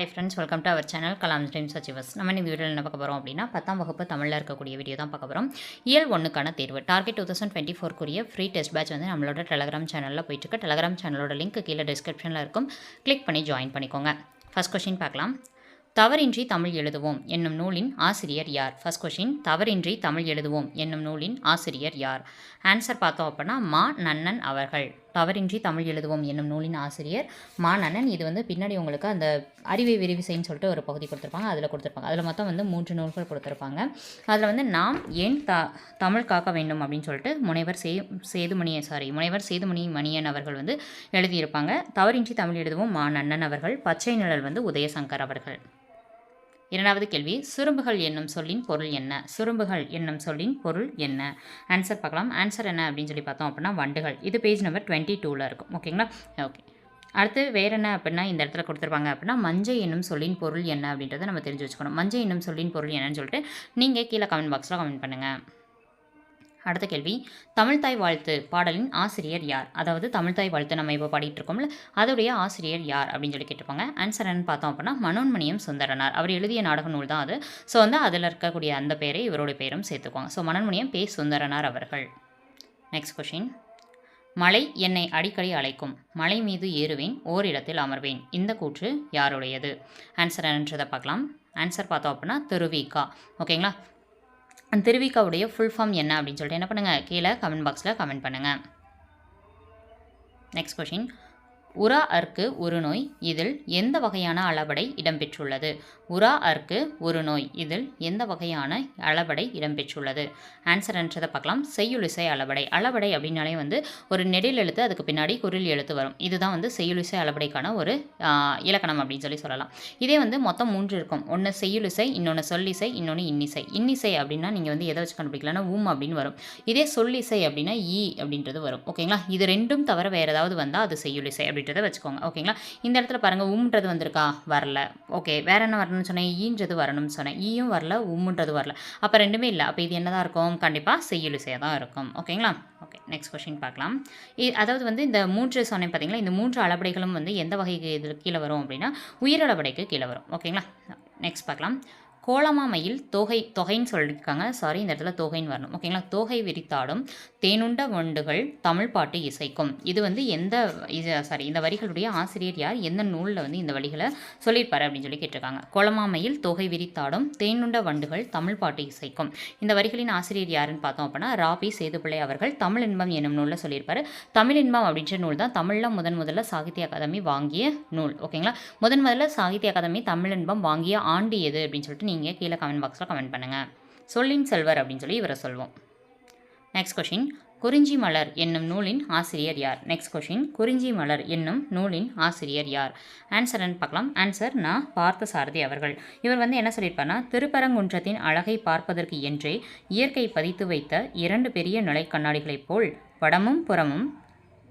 Hi friends welcome to our channel Kalam dreams achievers நம்ம இந்த வீடியோவில் என்ன பார்க்க போகிறோம் அப்படின்னா பத்தாம் வகுப்பு தமிழில் இருக்கக்கூடிய வீடியோ தான் பார்க்க போகிறோம் இயல் ஒன்றுக்கான தேர்வு. டார்கெட் டூ தௌசண்ட் டுவெண்ட்டி ஃபோர்க்குரிய ஃப்ரீ டெஸ்ட் பேட்ச் வந்து நம்மளோட டெலகிராம் சேனலில் போயிட்டுருக்கு. டெலகிராம் சேனலோட லிங்க் கீழே டிஸ்கிரிப்ஷனில் இருக்கும். கிளிக் பண்ணி ஜாயின் பண்ணிக்கோங்க. ஃபர்ஸ்ட் கொஷின் பார்க்கலாம். தவறின்றி தமிழ் எழுதுவோம் என்னும் நூலின் ஆசிரியர் யார்? ஃபர்ஸ்ட் கொஷின் தவறின்றி தமிழ் எழுதுவோம் என்னும் நூலின் ஆசிரியர் யார்? ஆன்சர் பார்த்தோம் அப்படின்னா மா நன்னன் அவர்கள். தவறின்றி தமிழ் எழுதுவோம் என்னும் நூலின் ஆசிரியர் மா இது வந்து பின்னாடி உங்களுக்கு அந்த அறிவை விரிவிசைன்னு சொல்லிட்டு ஒரு பகுதி கொடுத்துருப்பாங்க. அதில் கொடுத்துருப்பாங்க. அதில் மொத்தம் வந்து மூன்று நூல்கள் கொடுத்துருப்பாங்க. அதில் வந்து நாம் ஏன் த தமிழ் காக்க வேண்டும் அப்படின்னு சொல்லிட்டு முனைவர் சே சேதுமணிய சாரி முனைவர் சேதுமணி மணியன் அவர்கள் வந்து எழுதியிருப்பாங்க. தவறின்றி தமிழ் எழுதுவோம் மா நன்னன் அவர்கள். பச்சை நிழல் வந்து உதயசங்கர் அவர்கள். இரண்டாவது கேள்வி சுரும்புகள் என்னும் சொல்லின் பொருள் என்ன? சுரும்புகள் என்னும் சொல்லின் பொருள் என்ன? ஆன்சர் பார்க்கலாம். ஆன்சர் என்ன அப்படின்னு சொல்லி பார்த்தோம் அப்படின்னா வண்டுகள். இது பேஜ் நம்பர் டுவெண்ட்டி டூவில் இருக்கும். ஓகேங்களா ஓகே அடுத்து வேற என்ன அப்படின்னா இந்த இடத்துல கொடுத்துருப்பாங்க அப்படின்னா மஞ்சள் என்னும் சொல்லின் பொருள் என்ன அப்படின்றத நம்ம தெரிஞ்சு வச்சுக்கணும். மஞ்சள் என்னும் சொல்லின் பொருள் என்னன்னு சொல்லிட்டு நீங்கள் கீழே கமெண்ட் பாக்ஸில் கமெண்ட் பண்ணுங்கள் அடுத்த கேள்வி. தமிழ்தாய் வாழ்த்து பாடலின் ஆசிரியர் யார்? அதாவது தமிழ்தாய் வாழ்த்து நம்ம இப்போ பாடிட்டு இருக்கோம்ல அதோடைய ஆசிரியர் யார் அப்படின்னு சொல்லி கேட்டிருப்பாங்க. ஆன்சர் என்னன்னு பார்த்தோம் அப்படின்னா மனோன்மணியம் சுந்தரனார். அவர் எழுதிய நாடக நூல் தான் அது. ஸோ வந்து அதில் இருக்கக்கூடிய அந்த பேரை இவருடைய பேரும் சேர்த்துக்குவாங்க. ஸோ மனோன்மணியம் பே. சுந்தரனார் அவர்கள். நெக்ஸ்ட் கொஷின் மலை என்னை அடிக்கடி அழைக்கும். மலை மீது ஏறுவேன் ஓரிடத்தில் அமர்வேன். இந்த கூற்று யாருடையது? ஆன்சர் என்னன்றதை பார்க்கலாம். ஆன்சர் பார்த்தோம் அப்படின்னா திருவிகா. ஓகேங்களா திருவிக்காவுடைய ஃபுல் ஃபார்ம் என்ன அப்படின்னு சொல்லிட்டு என்ன பண்ணுங்கள் கீழே கமெண்ட் பாக்ஸில் கமெண்ட் பண்ணுங்கள் நெக்ஸ்ட் கொஷின் உரா அர்க்கு ஒரு நோய் இதில் எந்த வகையான அளபடை இடம்பெற்றுள்ளது? உரா அர்க்கு ஒரு நோய் இதில் எந்த வகையான அளபடை இடம்பெற்றுள்ளது? ஆன்சர் என்றதை பார்க்கலாம். செய்யுளிசை அளபடை அளபடை அப்படின்னாலே வந்து ஒரு நெடில் எழுத்து அதுக்கு பின்னாடி குரில் எழுத்து வரும். இதுதான் வந்து செய்யுளிசை அளபடைக்கான ஒரு இலக்கணம் அப்படின்னு சொல்லி சொல்லலாம். இதே வந்து மொத்தம் மூன்று இருக்கும். ஒன்று செய்யுளிசை இன்னொன்று சொல்லிசை இன்னொன்று இன்னிசை. இன்னிசை அப்படின்னா நீங்கள் வந்து எதை வச்சு கண்டுபிடிக்கலாம்னா ஊம் அப்படின்னு வரும். இதே சொல்லிசை அப்படின்னா ஈ அப்படின்றது வரும். ஓகேங்களா? இது ரெண்டும் தவிர வேறு ஏதாவது வந்தால் அது செய்யுளிசை அப்படின்றத வச்சுக்கோங்க ஓகேங்களா இந்த இடத்துல பாருங்கள் உம்ன்றது வந்திருக்கா? வரல. ஓகே வேற என்ன வரணும்னு சொன்னேன்? ஈன்றது வரணும்னு சொன்னேன். ஈயும் வரல உம்ன்றது வரல. அப்போ ரெண்டுமே இல்லை. அப்போ இது என்னதான் இருக்கும்? கண்டிப்பாக செய்யுலிசையாக தான் இருக்கும் ஓகேங்களா ஓகே நெக்ஸ்ட் கொஷின் பார்க்கலாம். இ- அதாவது வந்து இந்த மூன்று சொன்னேன் பார்த்தீங்களா இந்த மூன்று அளபடைகளும் வந்து எந்த வகைக்கு இதில் கீழே வரும் அப்படின்னா உயிரளபடைக்கு கீழே வரும். ஓகேங்களா நெக்ஸ்ட் பார்க்கலாம். கோலமாமையில் தொகை தொகைன்னு சொல்லியிருக்காங்க. சாரி இந்த இடத்துல தொகைன்னு வரணும். ஓகேங்களா தொகை விரித்தாடும் தேனுண்ட வண்டுகள் தமிழ் பாட்டு இசைக்கும். இது வந்து எந்த இது சாரி இந்த வரிகளுடைய ஆசிரியர் யார்? எந்த நூலில் வந்து இந்த வரிகளை சொல்லியிருப்பார் அப்படின்னு சொல்லி கேட்டிருக்காங்க. கோலமாமையில் தொகை விரித்தாடும் தேனுண்ட வண்டுகள் தமிழ் பாட்டு இசைக்கும். இந்த வரிகளின் ஆசிரியர் யாருன்னு பார்த்தோம் அப்படின்னா ராபி சேதுப்பிள்ளை அவர்கள் தமிழ் இன்பம் என்னும் நூலில் சொல்லியிருப்பார். தமிழ் இன்பம் அப்படின்ற நூல் தான் தமிழில் முதன் முதல்ல சாகித்ய அகாதமி வாங்கிய நூல். ஓகேங்களா முதன் முதல்ல சாகித்ய அகாதமி தமிழ் இன்பம் வாங்கிய ஆண்டு எது அப்படின்னு சொல்லிட்டு நீங்கள் கீழே கமெண்ட் பாக்ஸில் கமெண்ட் பண்ணுங்கள் சொல்லின் செல்வர் அப்படின்னு சொல்லி இவரை சொல்வோம். நெக்ஸ்ட் கொஷின் குறிஞ்சி மலர் என்னும் நூலின் ஆசிரியர் யார்? நெக்ஸ்ட் கொஷின் குறிஞ்சி மலர் என்னும் நூலின் ஆசிரியர் யார்? ஆன்சர்னு பார்க்கலாம். ஆன்சர் நான் பார்த்த சாரதி அவர்கள். இவர் வந்து என்ன சொல்லியிருப்பார்னா திருப்பரங்குன்றத்தின் அழகை பார்ப்பதற்கு என்றே இயற்கை பதித்து வைத்த இரண்டு பெரிய நிலை கண்ணாடிகளைப் போல் வடமும் புறமும்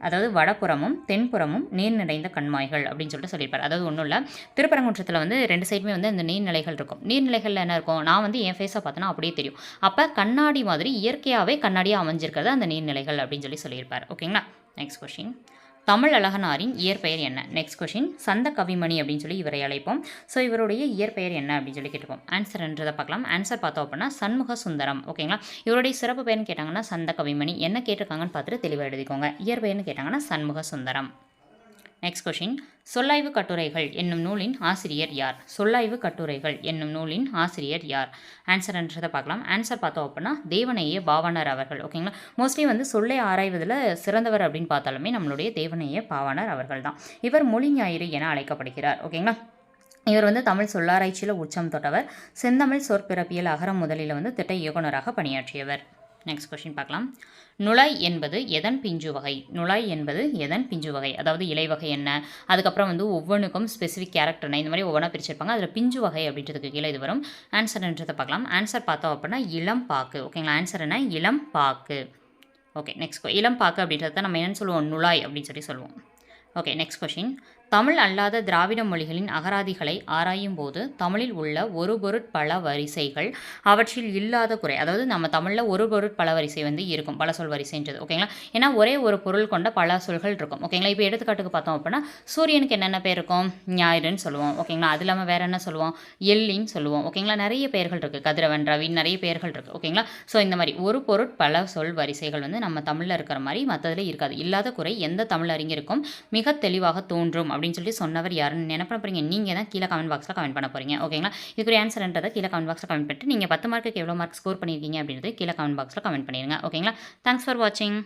அதாவது வடபுறமும் தென்புறமும் நீர் நிறைந்த கண்மாய்கள் அப்படின்னு சொல்லிட்டு சொல்லியிருப்பார். அதாவது ஒன்றும் இல்லை. திருப்பரங்குன்றத்தில் வந்து ரெண்டு சைடுமே வந்து அந்த நீர்நிலைகள் இருக்கும். நீர்நிலைகளில் என்ன இருக்கும்? நான் வந்து என் ஃபேஸை பார்த்தோன்னா அப்படியே தெரியும். அப்போ கண்ணாடி மாதிரி இயற்கையாகவே கண்ணாடியாக அமைஞ்சிருக்கிறது அந்த நீர்நிலைகள் அப்படின்னு சொல்லி சொல்லியிருப்பார். ஓகேங்களா நெக்ஸ்ட் கொஷின் தமிழ் அழகனாரின் இயற்பெயர் என்ன? நெக்ஸ்ட் கொஷின் சந்த கவிமணி அப்படின்னு சொல்லி இவரை அழைப்போம். ஸோ இவருடைய இயற்பெயர் என்ன அப்படின்னு சொல்லி கேட்டுப்போம். ஆன்சர்ன்றதை பார்க்கலாம். ஆன்சர் பார்த்தோம் அப்படின்னா சண்முக சுந்தரம் ஓகேங்களா இவருடைய சிறப்பு பெயர்னு கேட்டாங்கன்னா சந்த கவிமணி என்ன கேட்டிருக்காங்கன்னு பார்த்துட்டு தெளிவாக எழுதிக்கோங்க. இயற்பெயர்னு கேட்டாங்கன்னா சண்முக சுந்தரம் நெக்ஸ்ட் கொஷின் சொல்லாய்வு கட்டுரைகள் என்னும் நூலின் ஆசிரியர் யார்? சொல்லாய்வு கட்டுரைகள் என்னும் நூலின் ஆசிரியர் யார்? ஆன்சர்ன்றதை பார்க்கலாம். ஆன்சர் பார்த்தோம் அப்படின்னா தேவனைய பாவாணர் அவர்கள். ஓகேங்களா மோஸ்ட்லி வந்து சொல்லை ஆராய்வதில் சிறந்தவர் அப்படின்னு பார்த்தாலுமே நம்மளுடைய தேவனைய பாவாணர் அவர்கள் தான். இவர் மொழி ஞாயிறு என அழைக்கப்படுகிறார். ஓகேங்களா இவர் வந்து தமிழ் சொல்லாராய்ச்சியில் உச்சம் தொட்டவர். செந்தமிழ் சொற்பிறப்பியல் அகரம் முதலில் வந்து திட்ட இயக்குனராக பணியாற்றியவர். நெக்ஸ்ட் கொஷின் பார்க்கலாம். நுழாய் என்பது எதன் பிஞ்சு வகை? நுழாய் என்பது எதன் பிஞ்சு வகை? அதாவது இலை வகை என்ன? அதுக்கப்புறம் வந்து ஒவ்வொன்றுக்கும் ஸ்பெசிஃபிக் கேரக்டர்னா இந்த மாதிரி ஒவ்வொன்றா பிரிச்சிருப்பாங்க. அதில் பிஞ்சு வகை அப்படின்றதுக்கு கீழே இது வரும். ஆன்சர்ன்றதை பார்க்கலாம். ஆன்சர் பார்த்தோம் அப்படின்னா இளம் பாக்கு. ஓகேங்களா ஆன்சர் என்ன? இளம் பாக்கு. ஓகே நெக்ஸ்ட் இளம் பாக்கு அப்படின்றத நம்ம என்னன்னு சொல்லுவோம்? நுழாய் அப்படின்னு சொல்லி சொல்லுவோம். ஓகே நெக்ஸ்ட் கொஷின் தமிழ் அல்லாத திராவிட மொழிகளின் அகராதிகளை ஆராயும் போது தமிழில் உள்ள ஒரு பொருட்பல வரிசைகள் அவற்றில் இல்லாத குறை. அதாவது நம்ம தமிழில் ஒரு பொருட்பல வரிசை வந்து இருக்கும் பல சொல் வரிசைன்றது ஓகேங்களா? ஏன்னா ஒரே ஒரு பொருள் கொண்ட பல சொல்கள் இருக்கும் ஓகேங்களா? இப்போ எடுத்துக்காட்டுக்கு பார்த்தோம் அப்படின்னா சூரியனுக்கு என்னென்ன பேர் இருக்கும்? ஞாயிறுன்னு சொல்லுவோம் ஓகேங்களா? அது இல்லாமல் வேறு என்ன சொல்லுவோம்? எல்லின்னு சொல்லுவோம் ஓகேங்களா? நிறைய பெயர்கள் இருக்குது கதிரவன் ரவின்னு நிறைய பெயர்கள் இருக்குது ஓகேங்களா? ஸோ இந்த மாதிரி ஒரு பொருட் பல சொல் வரிசைகள் வந்து நம்ம தமிழில் இருக்கிற மாதிரி மற்றதில் இருக்காது. இல்லாத குறை எந்த தமிழ் அறிஞருக்கும் மிக தெளிவாக தோன்றும் அப்படின்னு சொல்லி சொன்னவர் யாருன்னு நினைப்ப போகிறீங்க நீங்கள் தான் கீழே கமெண்ட் பாக்ஸில் கமெண்ட் பண்ண போகிறீங்க ஓகேங்களா இதுக்குரிய ஆன்சர்ன்றதை கீழே கமெண்ட் பாக்ஸில் கமெண்ட் பண்ணிட்டு நீங்கள் பத்து மார்க்குக்கு எவ்வளோ மார்க் ஸ்கோர் பண்ணியிருக்கீங்க அப்படின்றது கீழே கமெண்ட் பாக்ஸில் கமெண்ட் பண்ணிடுங்க ஓகேங்களா தேங்க்ஸ் ஃபார் வாட்சிங்